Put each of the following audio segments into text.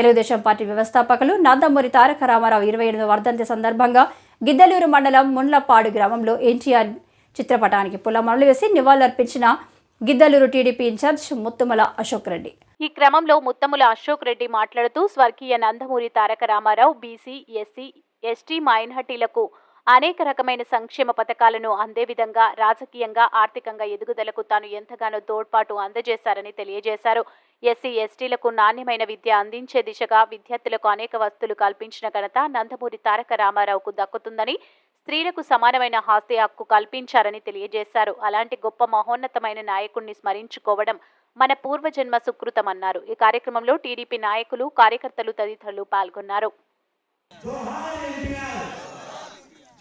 Telugu Desam party వ్యవస్థాపకులు నందమూరి తారక రామారావు ఇరవై ఎనిమిది వర్ధంతి సందర్భంగా గిద్దలూరు మండలం ముండ్లపాడు గ్రామంలో ఎన్టీఆర్ చిత్రపటానికి పులమరలు వేసి నివాళులర్పించిన గిద్దలూరు టీడీపీ ఇన్ఛార్జ్ ముత్తుమల అశోక్ రెడ్డి. ఈ క్రమంలో ముత్తముల అశోక్ రెడ్డి మాట్లాడుతూ స్వర్గీయ Nandamuri Taraka Rama Rao BC SC ST మైనార్టీలకు అనేక రకమైన సంక్షేమ పథకాలను అందే విధంగా రాజకీయంగా ఆర్థికంగా ఎదుగుదలకు తాను ఎంతగానో తోడ్పాటు అందజేశారని తెలియజేశారు. ఎస్సీ ఎస్టీలకు నాణ్యమైన విద్య అందించే దిశగా విద్యార్థులకు అనేక వస్తువులు కల్పించిన ఘనత నందమూరి తారక రామారావుకు దక్కుతుందని స్త్రీలకు సమానమైన ఆస్తి హక్కు కల్పించారని తెలియజేశారు. అలాంటి గొప్ప మహోన్నతమైన నాయకుణ్ణి స్మరించుకోవడం మన పూర్వజన్మ సుకృతమన్నారు. ఈ కార్యక్రమంలో టీడీపీ నాయకులు కార్యకర్తలు తదితరులు పాల్గొన్నారు.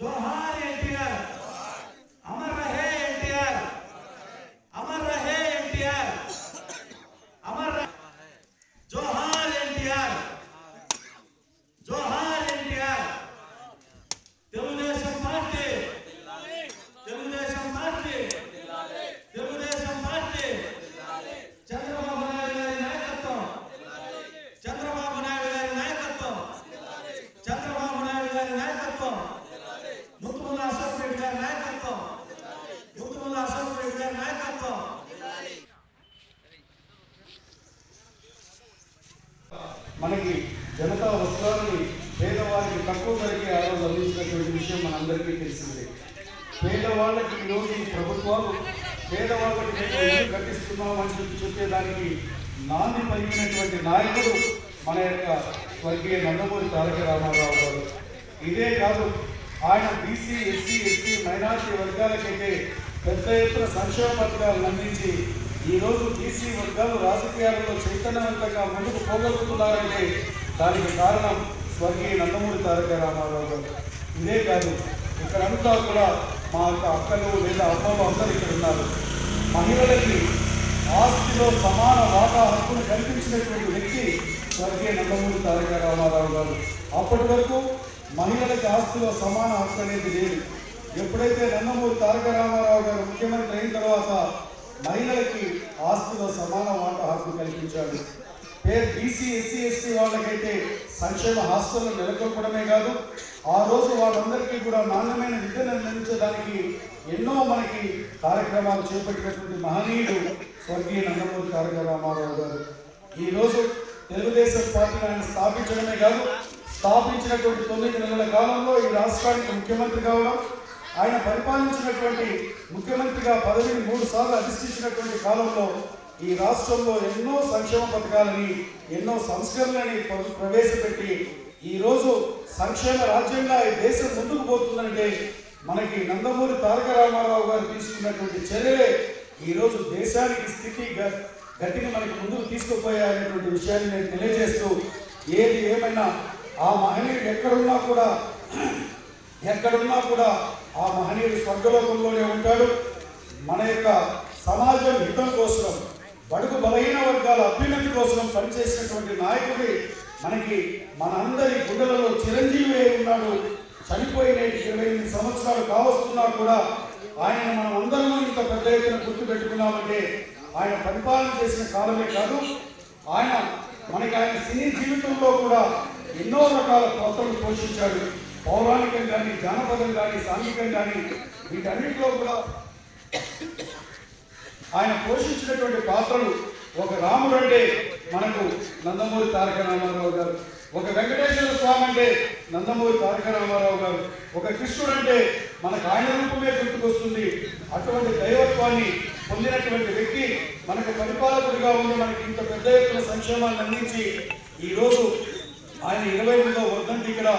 जोहार एनटीआर जोहार एनटीआर अमर रहे एनटीआर अमर रहे एनटीआर अमर रहे जोहार एनटीआर जोहार NTR Telugu Desam party Telugu Desam party Telugu Desam party Chandrababu Naidu గారి నాయకత్వం చంద్రబాబు నాయుడు గారి నాయకత్వం చంద్రబాబు నాయుడు గారి నాయకత్వం మనకి జనతా వస్త్రాలని పేదవారికి తక్కువ ధరకే ఆ రోజు అందించినటువంటి విషయం మనందరికీ తెలిసిందే. పేదవాళ్ళకి ఈరోజు ప్రభుత్వాలు పేదవాళ్ళకి మేము కట్టిస్తున్నామని చెప్పి చెప్పేదానికి నాంది పలికినటువంటి నాయకుడు మన యొక్క స్వర్గీయ నందమూరి తారక రామారావు గారు. ఇదే కాదు ఆయన బీసీ ఎస్సీ ఎస్టీ మైనార్టీ వర్గాలకైతే పెద్ద ఎత్తున సంక్షేమ పథకాలను అందించి ఈరోజు బీసీ వర్గాలు రాజకీయాలలో చైతన్యవంతంగా ముందుకు పోగలుగుతున్నారంటే దానికి కారణం స్వర్గీయ నందమూరి తారక రామారావు గారు. ఇదే కాదు ఇక్కడంతా కూడా మా యొక్క అక్కలు లేదా అమ్మలు అందరూ ఇక్కడ ఉన్నారు. మహిళలకి ఆస్తిలో సమాన వాటా హక్కును కల్పించినటువంటి వ్యక్తి స్వర్గీయ నందమూరి తారక రామారావు గారు. అప్పటి వరకు మహిళలకి ఆస్తిలో సమాన హక్కు అనేది లేదు. ఎప్పుడైతే నందమూరి తారక రామారావు గారు ముఖ్యమంత్రి అయిన తర్వాత మహిళలకి ఆస్తిలో సమాన వాటా హక్కు కల్పించాడు. పేరు బీసీ ఎస్సీ ఎస్టీ వాళ్ళకైతే సంక్షేమ హాస్టల్లో నెలకొల్పడమే కాదు ఆ రోజు వాళ్ళందరికీ కూడా నాణ్యమైన విద్యను అందించడానికి ఎన్నో మనకి కార్యక్రమాలు చేపట్టినటువంటి మహనీయుడు స్వర్గీయ నందమూరి తారక రామారావు గారు. ఈ రోజు తెలుగుదేశం పార్టీని ఆయన స్థాపించడమే కాదు స్థాపించినటువంటి తొమ్మిది నెలల కాలంలో ఈ రాష్ట్రానికి ముఖ్యమంత్రి కావడం ఆయన పరిపాలించినటువంటి ముఖ్యమంత్రిగా పదవిని మూడు సార్లు అధిష్ఠించినటువంటి కాలంలో ఈ రాష్ట్రంలో ఎన్నో సంక్షేమ పథకాలని ఎన్నో సంస్కరణలని ప్రవేశపెట్టి ఈరోజు సంక్షేమ రాజ్యంగా ఈ దేశం ముందుకు పోతుందంటే మనకి నందమూరి తారక రామారావు గారు తీసుకున్నటువంటి చర్యలే ఈరోజు దేశానికి స్థితి గ- గట్టిని మనకి ముందుకు తీసుకుపోయాయనేటువంటి విషయాన్ని నేను తెలియజేస్తూ ఏది ఏమైనా ఆ మహనీయుడు ఎక్కడున్నా కూడా ఎక్కడున్నా కూడా ఆ మహనీయుడు స్వర్గలోకంలోనే ఉంటాడు. మన యొక్క సమాజం హితం కోసం బడుగు బలహీన వర్గాల అభ్యున్నతి కోసం పనిచేసినటువంటి నాయకుడి మనకి మనందరి గుండెలలో చిరంజీవి అయి ఉన్నాడు. చనిపోయిన ఇరవై ఎనిమిది సంవత్సరాలు కావస్తున్నా కూడా ఆయన మనం అందరం ఇంత పెద్ద ఎత్తున గుర్తు పెట్టుకున్నామంటే ఆయన పరిపాలన చేసిన కాలమే కాదు ఆయన మనకి ఆయన సినీ జీవితంలో కూడా ఎన్నో రకాల పాత్రలు పోషించాడు. పౌరాణికం కానీ జానపదం కానీ సాంఘికం కానీ వీటన్నిటిలో కూడా ఆయన పోషించినటువంటి పాత్రలు ఒక రాముడు అంటే మనకు నందమూరి తారక రామారావు గారు ఒక వెంకటేశ్వర స్వామి అంటే నందమూరి తారక రామారావు గారు ఒక కృష్ణుడు అంటే మనకు ఆయన రూపమే గుర్తుకొస్తుంది. అటువంటి దైవత్వాన్ని పొందినటువంటి వ్యక్తి మనకు పరిపాలకుడిగా ఉండి మనకి ఇంత పెద్ద ఎత్తున సంక్షేమాన్ని అందించి ఈరోజు ఆయన ఇరవై ఎనిమిదో వర్ధంతి ఇక్కడ